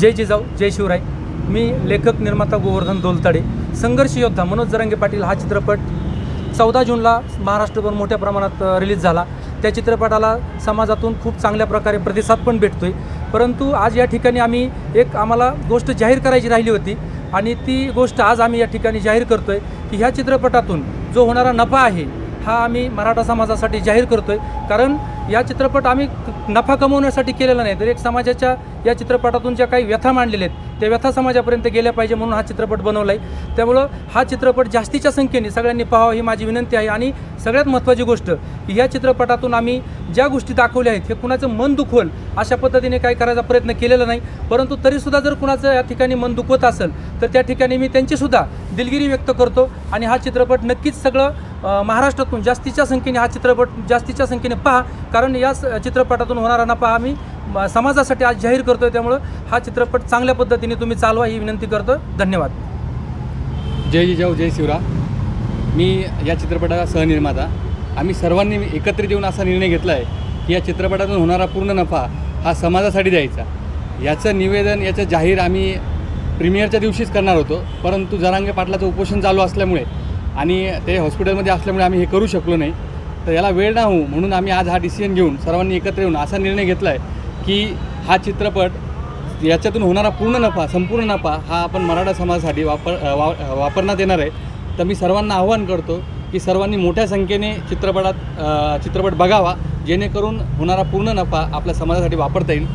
जय जिजाऊ जय शिवराय. मी लेखक निर्माता गोवर्धन दोलताडे. संघर्ष योद्धा मनोज जरांगे पाटील हा चित्रपट चौदा जूनला महाराष्ट्रभर मोठ्या प्रमाणात रिलीज झाला. त्या चित्रपटाला समाजातून खूप चांगल्या प्रकारे प्रतिसाद पण भेटतो आहे परंतु आज या ठिकाणी आम्ही एक आम्हाला गोष्ट जाहीर करायची राहिली होती आणि ती गोष्ट आज आम्ही या ठिकाणी जाहीर करतो आहे की ह्या चित्रपटातून जो होणारा नफा आहे हा आम्ही मराठा समाजासाठी जाहीर करतो आहे कारण या चित्रपट आम्ही नफा कमवण्यासाठी केलेला नाही. तर एक समाजाच्या या चित्रपटातून ज्या काही व्यथा मांडलेल्या आहेत त्या व्यथा समाजापर्यंत गेल्या पाहिजे म्हणून हा चित्रपट बनवला आहे त्यामुळं हा चित्रपट जास्तीच्या संख्येने सगळ्यांनी पाहावा ही माझी विनंती आहे. आणि सगळ्यात महत्त्वाची गोष्ट की ह्या चित्रपटातून आम्ही ज्या गोष्टी दाखवल्या आहेत हे कुणाचं मन दुखवल अशा पद्धतीने काही करायचा प्रयत्न केलेला नाही. परंतु तरीसुद्धा जर कुणाचं या ठिकाणी मन दुखवत असेल तर त्या ठिकाणी मी त्यांचीसुद्धा दिलगिरी व्यक्त करतो. आणि हा चित्रपट नक्कीच सगळं महाराष्ट्रातून जास्तीच्या संख्येने हा चित्रपट जास्तीच्या संख्येने पहा. कारण या स- चित्रपटातून होणारा नफा आम्ही. समाजासाठी आज जाहीर करतो आहे त्यामुळं हा चित्रपट चांगल्या पद्धतीने तुम्ही चालवा ही विनंती करतो. धन्यवाद. जय जिजाऊ जय शिवरा मी या चित्रपटाचा सहनिर्माता. आम्ही सर्वांनी एकत्रित येऊन असा निर्णय घेतला आहे की या चित्रपटातून होणारा पूर्ण नफा हा समाजासाठी द्यायचा. याचं निवेदन याचं जाहीर आम्ही प्रीमियरच्या दिवशीच करणार होतो. परंतु जरांगे पाटलाचं उपोषण चालू असल्यामुळे आणि ते हॉस्पिटलमध्ये असल्यामुळे आम्ही हे करू शकलो नाही. तर याला वेळ ना होऊ म्हणून आम्ही आज हा डिसिजन घेऊन सर्वांनी एकत्र येऊन असा निर्णय घेतला आहे की हा चित्रपट याच्यातून होणारा पूर्ण नफा संपूर्ण नफा हा आपण मराठा समाजासाठी वापर वा वापरण्यात येणार आहे. तर मी सर्वांना आव्हान करतो की सर्वांनी मोठ्या संख्येने चित्रपटात चित्रपट बघावा जेणेकरून होणारा पूर्ण नफा आपल्या समाजासाठी वापरता येईल.